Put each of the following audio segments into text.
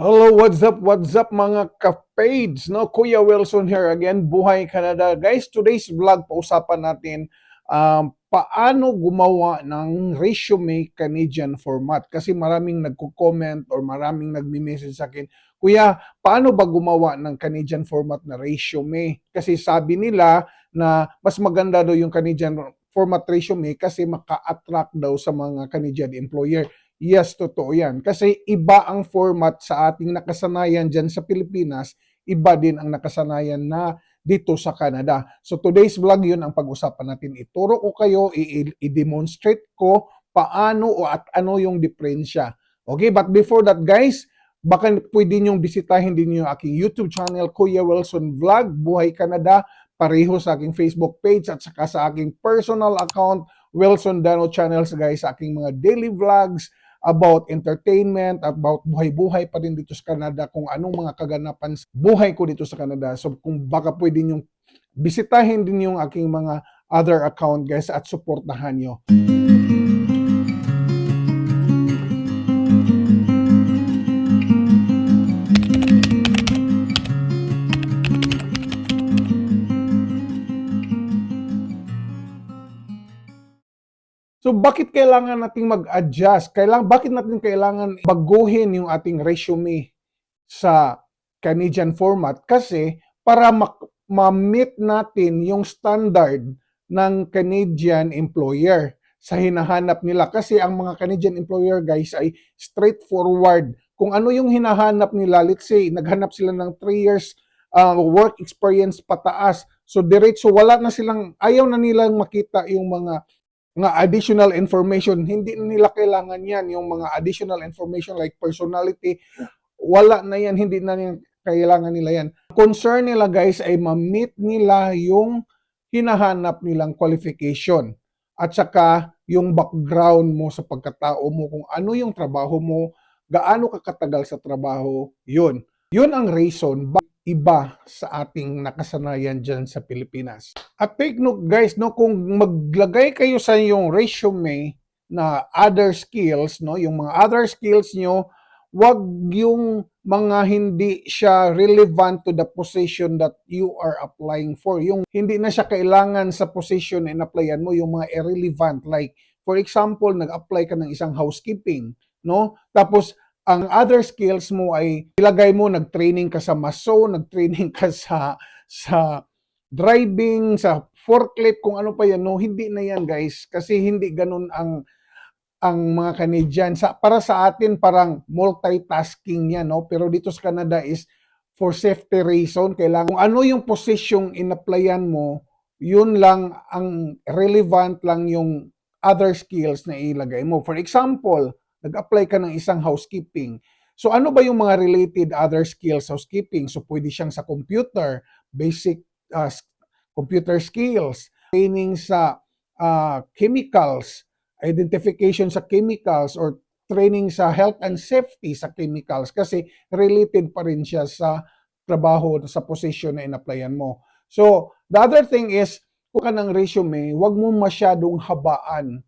Hello, what's up, what's up mga ka-page, no? Kuya Wilson here again, Buhay Canada. Guys, today's vlog, pausapan natin um, paano gumawa ng resume Canadian format. Kasi maraming nagko-comment or maraming nagme-message sa akin, Kuya, paano ba gumawa ng Canadian format na resume? Kasi sabi nila na mas maganda daw yung Canadian format resume kasi maka-attract daw sa mga Canadian employer. Yes, totoo yan. Kasi iba ang format sa ating nakasanayan dyan sa Pilipinas, iba din ang nakasanayan na dito sa Canada. So today's vlog yun ang pag-usapan natin. Ituro ko kayo, i-demonstrate ko paano o at ano yung diferensya. Okay, but before that guys, baka pwede niyong bisitahin din yung aking YouTube channel, Kuya Wilson Vlog, Buhay Canada, pareho sa aking Facebook page at saka sa aking personal account, Wilson Dano Channels guys, sa aking mga daily vlogs, about entertainment, about buhay-buhay pa din dito sa Canada, kung anong mga kaganapan sa buhay ko dito sa Canada. So kung baka pwede nyo bisitahin din yung aking mga other account guys at suportahan nyo. So bakit kailangan nating mag-adjust? Kailang bakit natin kailangan baguhin yung ating resume sa Canadian format? Kasi para ma-meet natin yung standard ng Canadian employer sa hinahanap nila. Kasi ang mga Canadian employer guys ay straightforward. Kung ano yung hinahanap nila, let's say naghanap sila ng 3 years uh, work experience pataas. So diretso wala na silang ayaw na nilang makita yung mga mga additional information, hindi nila kailangan yan, yung mga additional information like personality, wala na yan, hindi na yan, kailangan nila yan. Concern nila guys ay ma-meet nila yung hinahanap nilang qualification at saka yung background mo sa pagkatao mo, kung ano yung trabaho mo, gaano ka katagal sa trabaho, yun. Yun ang reason iba sa ating nakasanayan dyan sa Pilipinas. At take note guys, no, kung maglagay kayo sa yung resume na other skills, no, yung mga other skills nyo, wag yung mga hindi siya relevant to the position that you are applying for. Yung hindi na siya kailangan sa position na in-applyan mo, yung mga irrelevant. Like, for example, nag-apply ka ng isang housekeeping, no? Tapos, ang other skills mo ay ilagay mo nag-training ka sa maso, nag-training ka sa sa driving, sa forklift, kung ano pa yan, no, hindi na yan guys. Kasi hindi ganun ang ang mga Canadian. Sa para sa atin parang multitasking yan no? Pero dito sa Canada is for safety reason. Kailangan kung ano yung position in-applyan mo yun lang ang relevant lang yung other skills na ilagay mo. For example nag-apply ka ng isang housekeeping. So ano ba yung mga related other skills housekeeping? So pwede siyang sa computer, basic uh, computer skills, training sa uh, chemicals, identification sa chemicals or training sa health and safety sa chemicals kasi related pa rin siya sa trabaho sa position na in-applyan mo. So, the other thing is, kung ka ng resume, wag mo masyadong habaan.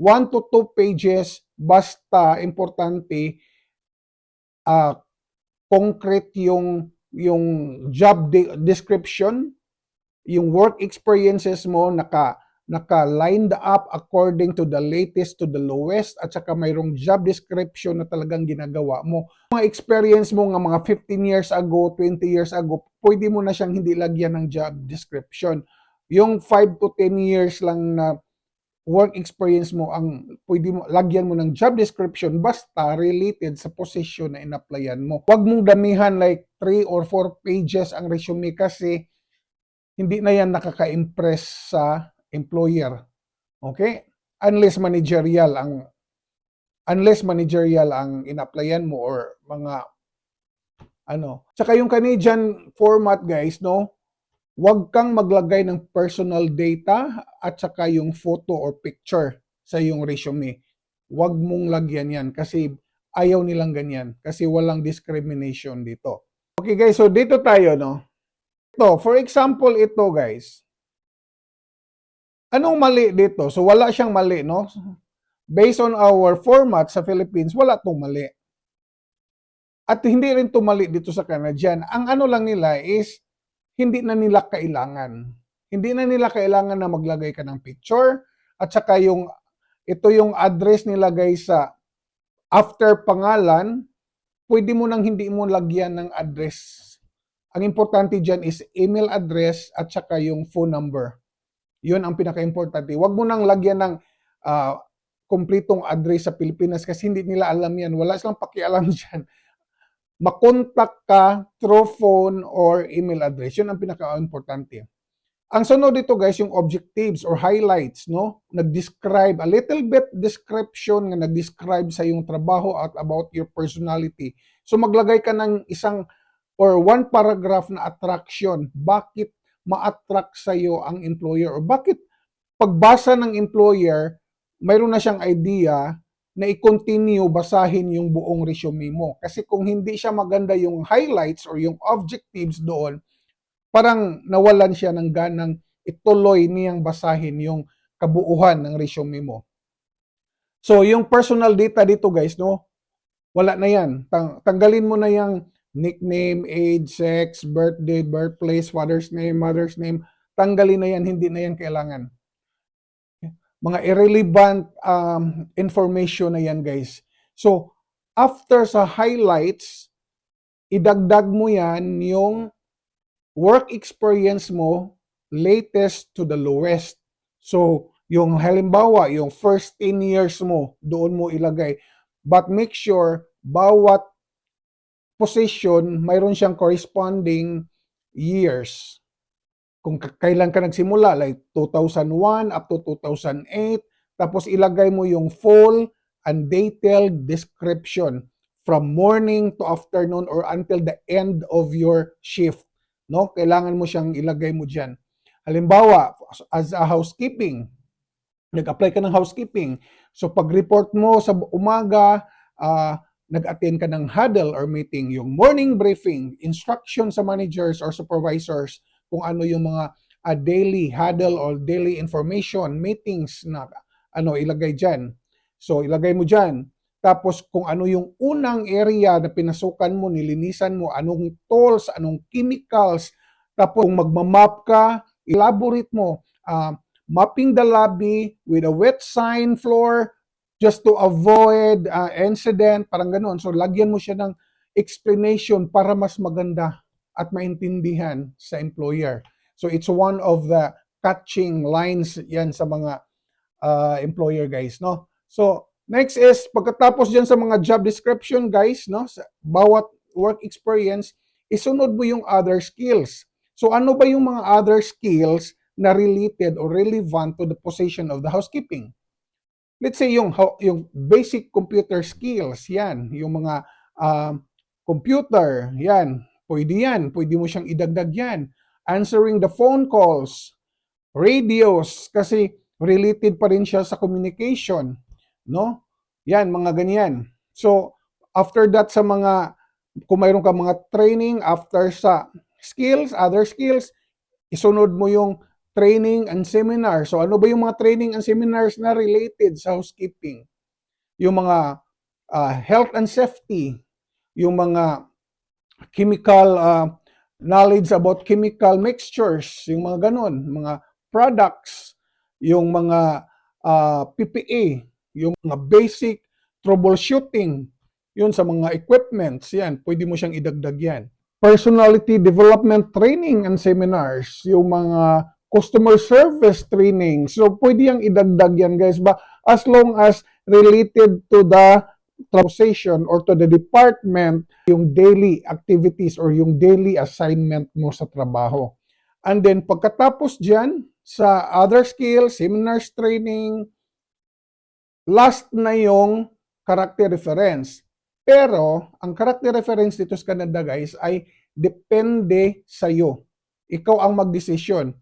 One to two pages basta importante uh, concrete yung yung job de- description, yung work experiences mo naka naka lined up according to the latest to the lowest at saka mayroong job description na talagang ginagawa mo. Mga experience mo nga mga 15 years ago, 20 years ago, pwede mo na siyang hindi lagyan ng job description. Yung 5 to 10 years lang na work experience mo ang pwede mo lagyan mo ng job description basta related sa position na in-applyan mo. Huwag mong damihan like 3 or 4 pages ang resume kasi hindi na yan nakaka-impress sa employer. Okay? Unless managerial ang unless managerial ang in-applyan mo or mga ano. Tsaka yung Canadian format guys, no? Huwag kang maglagay ng personal data at saka yung photo or picture sa iyong resume. Huwag mong lagyan yan kasi ayaw nilang ganyan kasi walang discrimination dito. Okay guys, so dito tayo no. Ito, for example ito guys. Anong mali dito? So wala siyang mali no. Based on our format sa Philippines, wala tong mali. At hindi rin tumali dito sa Canadian. Ang ano lang nila is, hindi na nila kailangan. Hindi na nila kailangan na maglagay ka ng picture at saka yung ito yung address nilagay sa after pangalan, pwede mo nang hindi mo lagyan ng address. Ang importante dyan is email address at saka yung phone number. Yun ang pinaka-importante. Huwag mo nang lagyan ng ah, kumpletong address sa Pilipinas kasi hindi nila alam yan. Wala silang pakialam dyan. Makontak ka through phone or email address. Yun ang pinaka-importante. Ang sunod dito guys, yung objectives or highlights, no? Nag-describe, a little bit description nga nag-describe sa yung trabaho at about your personality. So maglagay ka ng isang or one paragraph na attraction. Bakit ma-attract sa iyo ang employer or bakit pagbasa ng employer, mayroon na siyang idea na i-continue basahin yung buong resume mo. Kasi kung hindi siya maganda yung highlights or yung objectives doon, parang nawalan siya ng ganang ituloy niyang basahin yung kabuuhan ng resume mo. So, yung personal data dito guys, no? Wala na yan. Tang- tanggalin mo na yung nickname, age, sex, birthday, birthplace, father's name, mother's name. Tanggalin na yan, hindi na yan kailangan. Mga irrelevant um, information na yan guys. So, after sa highlights, idagdag mo yan yung work experience mo latest to the lowest. So, yung halimbawa, yung first 10 years mo, doon mo ilagay. But make sure, bawat position, mayroon siyang corresponding years. Kung kailan ka nagsimula, like 2001 up to 2008, tapos ilagay mo yung full and detailed description from morning to afternoon or until the end of your shift no? Kailangan mo siyang ilagay mo diyan. Halimbawa, as a housekeeping, nag-apply ka ng housekeeping. So pag-report mo sa umaga, ah, nag-attend ka ng huddle or meeting, yung morning briefing, instruction sa managers or supervisors kung ano yung mga ah, daily huddle or daily information meetings na ano ilagay diyan. So ilagay mo diyan. Tapos kung ano yung unang area na pinasukan mo, nilinisan mo, anong tools, anong chemicals, tapos kung magmamap ka, elaborate mo, ah, mapping the lobby with a wet sign floor just to avoid ah, incident, parang ganun. So lagyan mo siya ng explanation para mas maganda at maintindihan sa employer. So it's one of the catching lines yan sa mga ah, employer guys, no? So Next is, pagkatapos dyan sa mga job description, guys, no, sa bawat work experience, isunod mo yung other skills. So, ano ba yung mga other skills na related or relevant to the position of the housekeeping? Let's say yung, yung basic computer skills, yan. Yung mga ah, computer, yan. Pwede yan. Pwede mo siyang idagdag yan. Answering the phone calls, radios, kasi related pa rin siya sa communication no? Yan, mga ganyan. So, after that sa mga, kung mayroon ka mga training, after sa skills, other skills, isunod mo yung training and seminar. So, ano ba yung mga training and seminars na related sa housekeeping? Yung mga ah, health and safety, yung mga chemical ah, knowledge about chemical mixtures, yung mga ganun, mga products, yung mga ah, PPE, yung mga basic troubleshooting, yun sa mga equipments, yan, pwede mo siyang idagdag yan. Personality development training and seminars, yung mga customer service training. So, pwede yang idagdag yan, guys, ba? As long as related to the transition or to the department, yung daily activities or yung daily assignment mo sa trabaho. And then, pagkatapos dyan, sa other skills, seminars, training, last na yung character reference. Pero, ang character reference dito sa Canada, guys, ay depende sa iyo. Ikaw ang magdesisyon.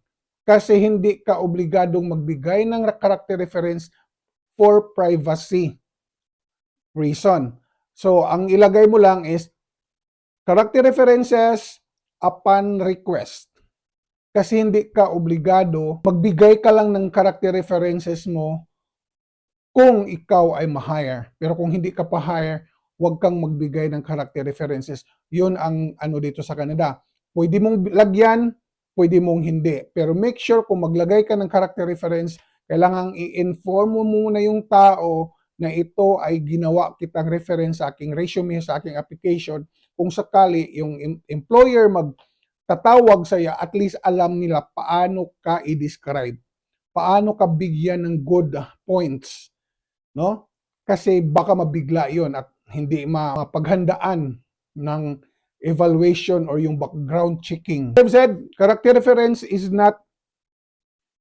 Kasi hindi ka obligadong magbigay ng character reference for privacy reason. So, ang ilagay mo lang is character references upon request. Kasi hindi ka obligado, magbigay ka lang ng character references mo kung ikaw ay ma-hire. Pero kung hindi ka pa hire, huwag kang magbigay ng character references. Yun ang ano dito sa Canada. Pwede mong lagyan, pwede mong hindi. Pero make sure kung maglagay ka ng character reference, kailangang i-inform mo muna yung tao na ito ay ginawa kitang reference sa aking resume, sa aking application. Kung sakali yung em- employer magtatawag sa iyo, at least alam nila paano ka i-describe. Paano ka bigyan ng good points. No? Kasi baka mabigla yon at hindi ma- mapaghandaan ng evaluation or yung background checking. I've said, character reference is not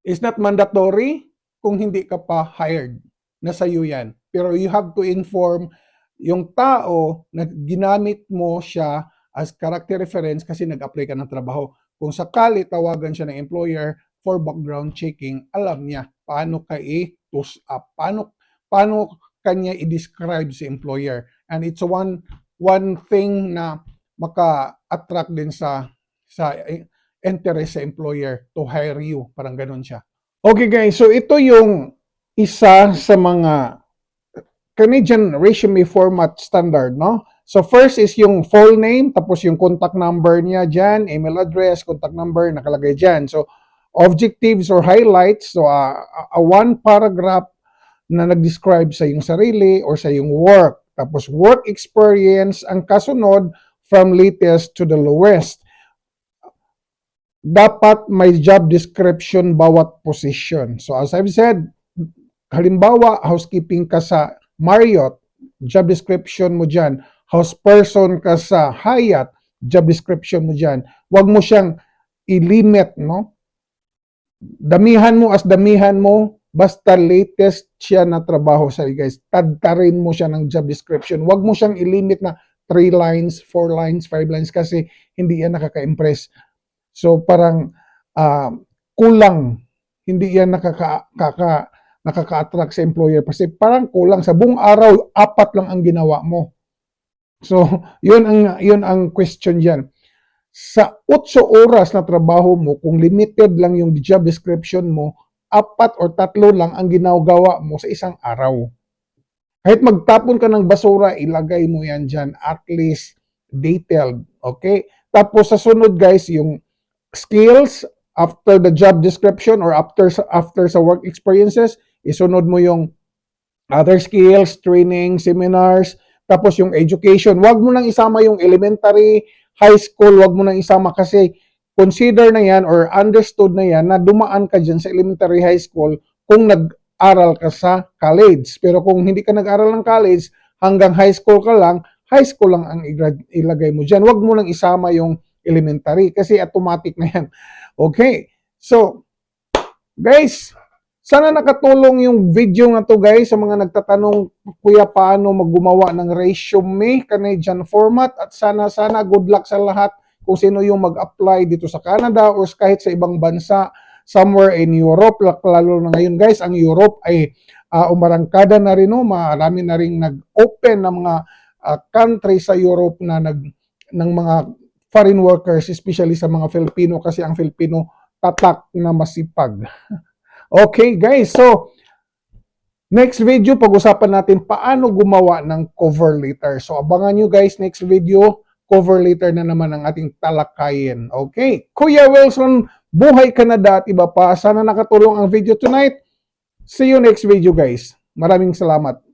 is not mandatory kung hindi ka pa hired. Nasa iyo yan. Pero you have to inform yung tao na ginamit mo siya as character reference kasi nag-apply ka ng trabaho. Kung sakali tawagan siya ng employer for background checking, alam niya paano ka i-toss up, paano, paano kanya i-describe si employer. And it's one one thing na maka-attract din sa sa interest sa employer to hire you. Parang ganun siya. Okay guys, so ito yung isa sa mga Canadian resume format standard, no? So first is yung full name, tapos yung contact number niya dyan, email address, contact number, nakalagay dyan. So objectives or highlights, so uh, a one paragraph na nag-describe sa yung sarili or sa yung work. Tapos work experience, ang kasunod from latest to the lowest. Dapat may job description bawat position. So as I've said, halimbawa, housekeeping ka sa Marriott, job description mo dyan. House person ka sa Hyatt, job description mo dyan. Huwag mo siyang i-limit, no? Damihan mo as damihan mo, basta latest siya na trabaho sa guys. Tadtarin mo siya ng job description. Huwag mo siyang i-limit na 3 lines, 4 lines, 5 lines kasi hindi yan nakaka-impress. So parang ah, kulang. Hindi yan nakaka, kaka, nakaka-attract sa employer kasi parang kulang sa buong araw apat lang ang ginawa mo. So, yun ang yun ang question diyan. Sa 8 oras na trabaho mo, kung limited lang yung job description mo, apat or tatlo lang ang ginagawa mo sa isang araw. Kahit magtapon ka ng basura, ilagay mo yan dyan, at least detailed. Okay? Tapos sa sunod guys, yung skills after the job description or after after sa work experiences, isunod mo yung other skills, training, seminars, tapos yung education. Huwag mo nang isama yung elementary, high school, huwag mo nang isama kasi consider na yan or understood na yan na dumaan ka dyan sa elementary high school kung nag-aral ka sa college. Pero kung hindi ka nag-aral ng college, hanggang high school ka lang, high school lang ang ilagay mo dyan. Huwag mo nang isama yung elementary kasi automatic na yan. Okay. So, guys, sana nakatulong yung video na to guys sa mga nagtatanong kuya paano maggumawa ng resume Canadian format? At sana sana good luck sa lahat kung sino yung mag-apply dito sa Canada or kahit sa ibang bansa somewhere in Europe. Lalo na ngayon guys ang Europe ay uh, umarangkada na rin no? Marami na ring nag-open ng mga uh, country sa Europe na nag ng mga foreign workers especially sa mga Filipino kasi ang Filipino tatak na masipag Okay guys, so next video pag-usapan natin paano gumawa ng cover letter. So abangan nyo guys next video, cover letter na naman ang ating talakayin. Okay, Kuya Wilson, buhay Canada at iba pa. Sana nakatulong ang video tonight. See you next video guys. Maraming salamat.